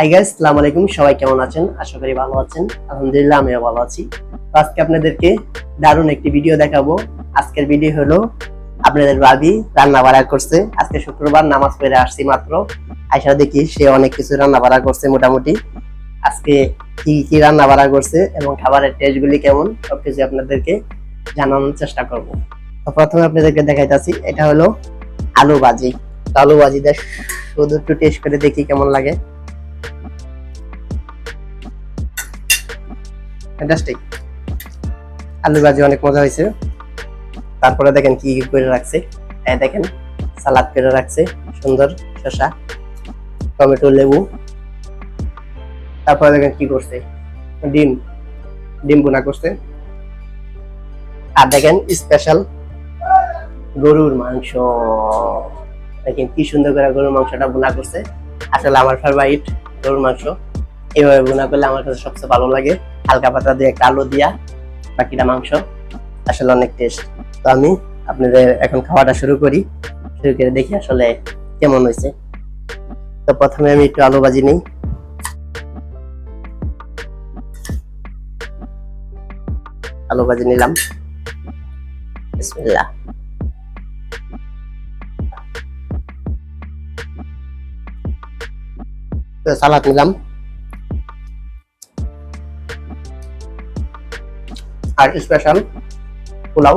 Hi guys আসসালামু আলাইকুম। সবাই কেমন আছেন? আশা করি ভালো আছেন। আলহামদুলিল্লাহ, আমিও ভালো আছি। আজকে আপনাদেরকে দারুণ একটি ভিডিও দেখাবো। আজকের ভিডিও হলো আপনাদের ভাবি রান্না বাড়া করছে। আজকে শুক্রবার, নামাজ পড়ে আসছি মাত্র। আয়সা দেখি সে অনেক কিছু রান্না বাড়া করছে মোটামুটি। আজকে কি কি রান্না বাড়া করছে এবং খাবারের টেস্ট গুলি কেমন, সবকিছু আপনাদেরকে জানানোর চেষ্টা করব। তো প্রথমে আপনাদেরকে দেখাইতেছি, এটা হলো আলু ভাজি। আলু ভাজিটা শুধু একটু টেস্ট করে দেখি কেমন লাগে। ফ্যান্টাস্টিক আলু ভাজি অনেক মজা হয়েছে। তারপরে দেখেন কি করে রাখছে। এই দেখেন, সালাদ করে রাখছে, সুন্দর শসা, টমেটো, লেবু। তারপরে দেখেন কি করছে। ডিম ডিম বোনা করছে। আর দেখেন স্পেশাল গরুর মাংস। দেখেন কি সুন্দর করে গরুর মাংসটা বোনা করছে। আসলে আমার ফেভারিট গরুর মাংস। এইভাবে বোনা করলে আমার কাছে সবচেয়ে ভালো লাগে। হালকা পাতা দিয়ে একটা আলু দিয়া বাকিটা মাংস। আসলে অনেক টেস্ট তো আমি আপনাদের এখন খাওয়াটা শুরু করি। শুরু করে দেখি আসলে কেমন হয়েছে। তো প্রথমে আমি একটু আলু ভাজি নিই। আলু ভাজি নিলাম। বিসমিল্লাহ। সালাদ নিলাম। আর স্পেশাল পোলাও।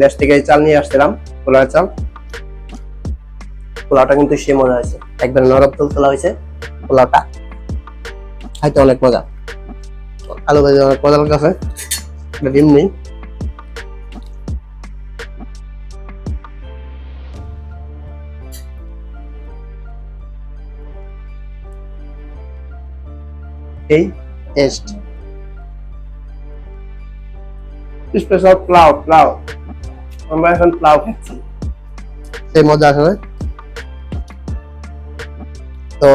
দেশ থেকে চাল নিয়ে আসছিলাম পোলাও চাল। পোলাওটা কিন্তু সে মজা হয়েছে। একবার নরম তুল তোলা হয়েছে, পোলাওটা। হয়তো অনেক মজা। আলু ভাজি অনেক মজা লাগছে ডিম নেই। এই টেস্ট স্পেশাল প্লাউ প্লাউ আমরা এখন প্লাউ খাচ্ছি সেই মজা আসলে তো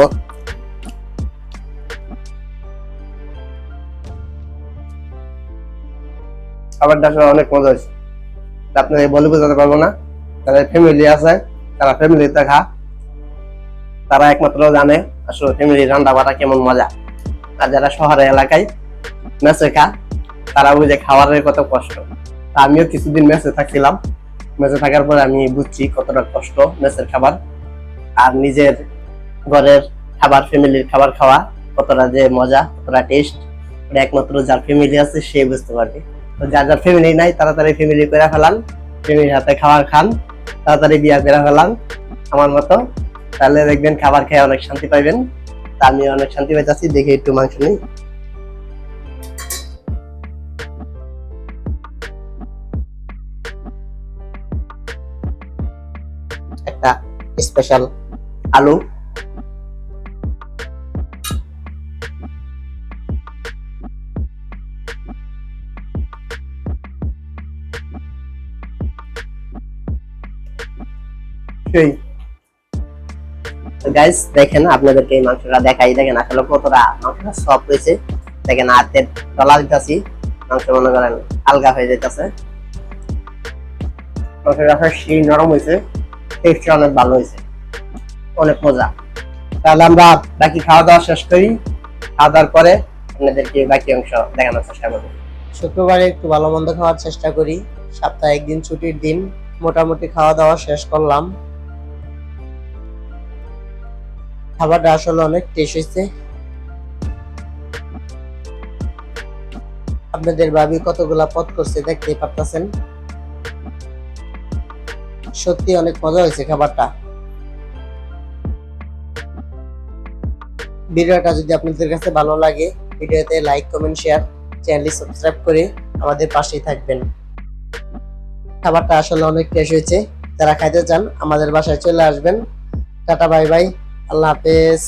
খাবারটা আসলে অনেক মজা হয়েছে। তা আপনাদের বলে বোঝাতে পারব না। যাদের ফ্যামিলি আছে তারা ফ্যামিলিতে খা তারা একমাত্র জানে আসলে ফ্যামিলি রান্না বাড়া কেমন মজা। আর যারা শহরের এলাকায় মেসে খা। তারা বুঝে খাবারের কত কষ্ট। আমিও কিছুদিন মেসে থাকছিলাম। মেসে থাকার পরে আমি বুঝছি কতটা কষ্ট মেসের খাবার। আর নিজের ঘরের খাবার, ফ্যামিলির খাবার খাওয়া কতটা যে মজা, কতটা টেস্ট একমাত্র যার ফ্যামিলি আছে, সে বুঝতে পারবে। যার যার ফ্যামিলি নাই, তাড়াতাড়ি ফ্যামিলি করে ফেলান। ফ্যামিলির হাতে খাবার খান, তাড়াতাড়ি বিয়া করে ফেলান আমার মতো। তাহলে দেখবেন খাবার খেয়ে অনেক শান্তি পাইবেন। তা আমি অনেক শান্তি পাইতেছি, দেখে একটু মাংস নেই। একটা স্পেশাল আলু। সেই। গাইস দেখেন আপনাদেরকে এই মাংসটা দেখাই। দেখেন আসলে কতটা মাংসটা সফট হয়েছে। দেখেন হাতের তলা দিতেছি। মাংস মনে করেন আলগা হয়ে যেতেছে মাংসটা আসলে সেই নরম হয়েছে। টেস্টটা অনেক ভালো হয়েছে। অনেক মজা। তাহলে আমরা বাকি খাওয়া দাওয়া শেষ করি। খাওয়া পরে আপনাদেরকে বাকি অংশ দেখানোর চেষ্টা করব। শুক্রবারে একটু ভালো মন্দ খাওয়ার চেষ্টা করি। সপ্তাহে একদিন ছুটির দিন, মোটামুটি খাওয়া দাওয়া শেষ করলাম। খাবারটা আসলে অনেক টেস্ট হয়েছে। আপনাদের ভাবি কতগুলা পথ করছে দেখতেই পারতেছেন। সত্যি অনেক মজা হয়েছে খাবারটা। ভিডিওটা যদি আপনাদের কাছে ভালো লাগে, ভিডিওতে লাইক কমেন্ট শেয়ার চ্যানেলটি সাবস্ক্রাইব করে আমাদের পাশেই থাকবেন। খাবারটা আসলে অনেক টেস্ট হয়েছে। যারা খাইতে চান, আমাদের বাসায় চলে আসবেন। টাটা বাই বাই আল্লাহ হাফেজ।